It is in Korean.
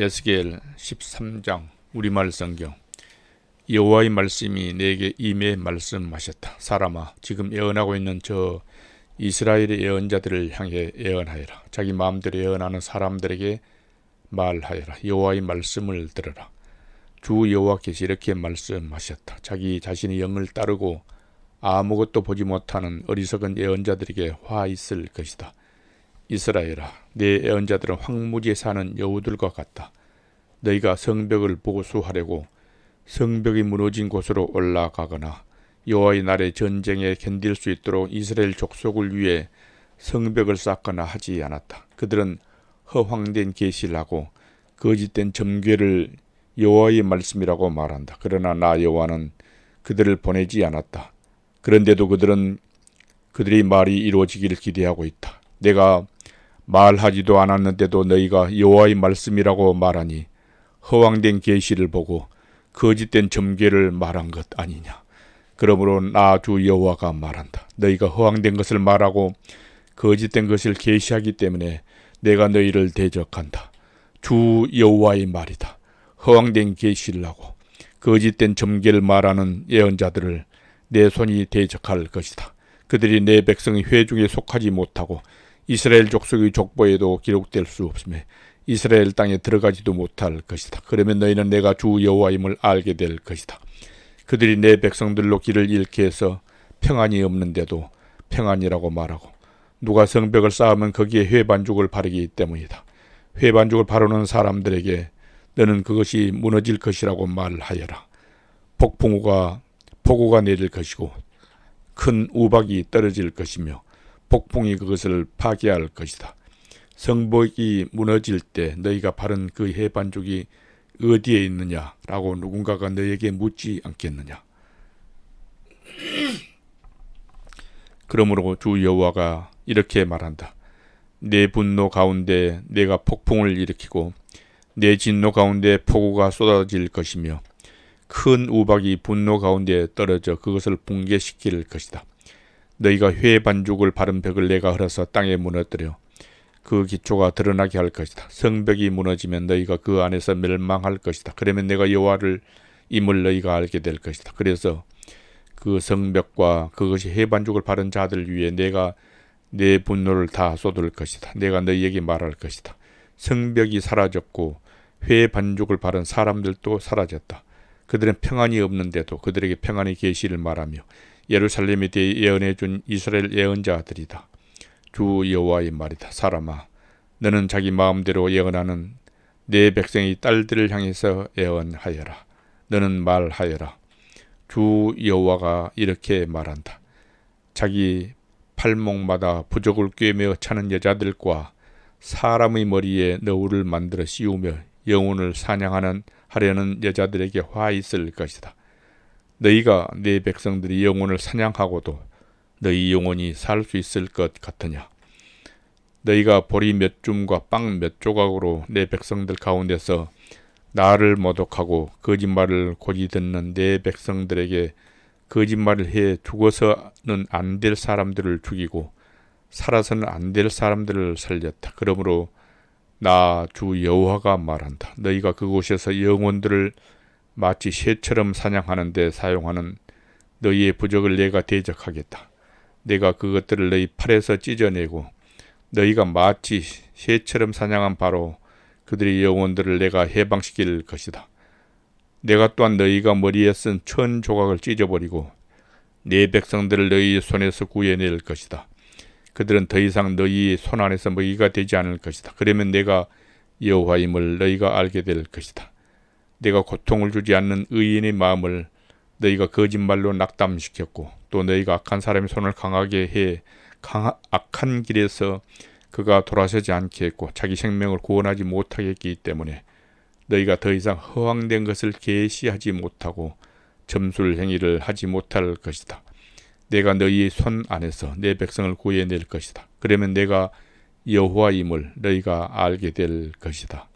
에스겔 13장 우리말 성경 여호와의 말씀이 내게 임해 말씀하셨다. 사람아 지금 예언하고 있는 저 이스라엘의 예언자들을 향해 예언하여라. 자기 마음대로 예언하는 사람들에게 말하여라. 여호와의 말씀을 들어라. 주 여호와께서 이렇게 말씀하셨다. 자기 자신의 영을 따르고 아무것도 보지 못하는 어리석은 예언자들에게 화 있을 것이다. 이스라엘아, 내 예언자들은 황무지에 사는 여우들과 같다. 너희가 성벽을 보수하려고 성벽이 무너진 곳으로 올라가거나 여호와의 날의 전쟁에 견딜 수 있도록 이스라엘 족속을 위해 성벽을 쌓거나 하지 않았다. 그들은 허황된 계시를 하고 거짓된 점괘를 여호와의 말씀이라고 말한다. 그러나 나 여호와는 그들을 보내지 않았다. 그런데도 그들은 그들의 말이 이루어지기를 기대하고 있다. 내가 말하지도 않았는데도 너희가 여호와의 말씀이라고 말하니 허황된 계시를 보고 거짓된 점괘를 말한 것 아니냐. 그러므로 나 주 여호와가 말한다. 너희가 허황된 것을 말하고 거짓된 것을 계시하기 때문에 내가 너희를 대적한다. 주 여호와의 말이다. 허황된 계시를 하고 거짓된 점괘를 말하는 예언자들을 내 손이 대적할 것이다. 그들이 내 백성의 회중에 속하지 못하고 이스라엘 족속의 족보에도 기록될 수 없으며 이스라엘 땅에 들어가지도 못할 것이다. 그러면 너희는 내가 주 여호와임을 알게 될 것이다. 그들이 내 백성들로 길을 잃게 해서 평안이 없는데도 평안이라고 말하고 누가 성벽을 쌓으면 거기에 회반죽을 바르기 때문이다. 회반죽을 바르는 사람들에게 너는 그것이 무너질 것이라고 말하여라. 폭풍우가 폭우가 내릴 것이고 큰 우박이 떨어질 것이며 폭풍이 그것을 파괴할 것이다. 성벽이 무너질 때 너희가 바른 그 해반죽이 어디에 있느냐라고 누군가가 너에게 묻지 않겠느냐. 그러므로 주 여호와가 이렇게 말한다. 내 분노 가운데 내가 폭풍을 일으키고 내 진노 가운데 폭우가 쏟아질 것이며 큰 우박이 분노 가운데 떨어져 그것을 붕괴시킬 것이다. 너희가 회 반죽을 바른 벽을 내가 흘러서 땅에 무너뜨려 그 기초가 드러나게 할 것이다. 성벽이 무너지면 너희가 그 안에서 멸망할 것이다. 그러면 내가 여호와를 임을 너희가 알게 될 것이다. 그래서 그 성벽과 그것이 해반죽을 바른 자들 위에 내가 내 분노를 다 쏟을 것이다. 내가 너희에게 말할 것이다. 성벽이 사라졌고 회 반죽을 바른 사람들도 사라졌다. 그들은 평안이 없는데도 그들에게 평안의 계시를 말하며 예루살렘에 대해 예언해 준 이스라엘 예언자들이다. 주 여호와의 말이다. 사람아, 너는 자기 마음대로 예언하는 내 백성의 딸들을 향해서 예언하여라. 너는 말하여라. 주 여호와가 이렇게 말한다. 자기 팔목마다 부적을 꿰매어 차는 여자들과 사람의 머리에 너울을 만들어 씌우며 영혼을 사냥하는 하려는 여자들에게 화 있을 것이다. 너희가 내 백성들이 영혼을 사냥하고도 너희 영혼이 살 수 있을 것 같으냐? 너희가 보리 몇 줌과 빵 몇 조각으로 내 백성들 가운데서 나를 모독하고 거짓말을 고지 듣는 내 백성들에게 거짓말을 해 죽어서는 안 될 사람들을 죽이고 살아서는 안 될 사람들을 살렸다. 그러므로 나 주 여호와가 말한다. 너희가 그곳에서 영혼들을 마치 새처럼 사냥하는 데 사용하는 너희의 부적을 내가 대적하겠다. 내가 그것들을 너희 팔에서 찢어내고 너희가 마치 새처럼 사냥한 바로 그들의 영혼들을 내가 해방시킬 것이다. 내가 또한 너희가 머리에 쓴 천 조각을 찢어버리고 내 백성들을 너희 손에서 구해낼 것이다. 그들은 더 이상 너희 손 안에서 먹이가 되지 않을 것이다. 그러면 내가 여호와임을 너희가 알게 될 것이다. 내가 고통을 주지 않는 의인의 마음을 너희가 거짓말로 낙담시켰고 또 너희가 악한 사람의 손을 강하게 해 강, 악한 길에서 그가 돌아서지 않게 했고 자기 생명을 구원하지 못하게 했기 때문에 너희가 더 이상 허황된 것을 계시하지 못하고 점술 행위를 하지 못할 것이다. 내가 너희의 손 안에서 내 백성을 구해낼 것이다. 그러면 내가 여호와임을 너희가 알게 될 것이다.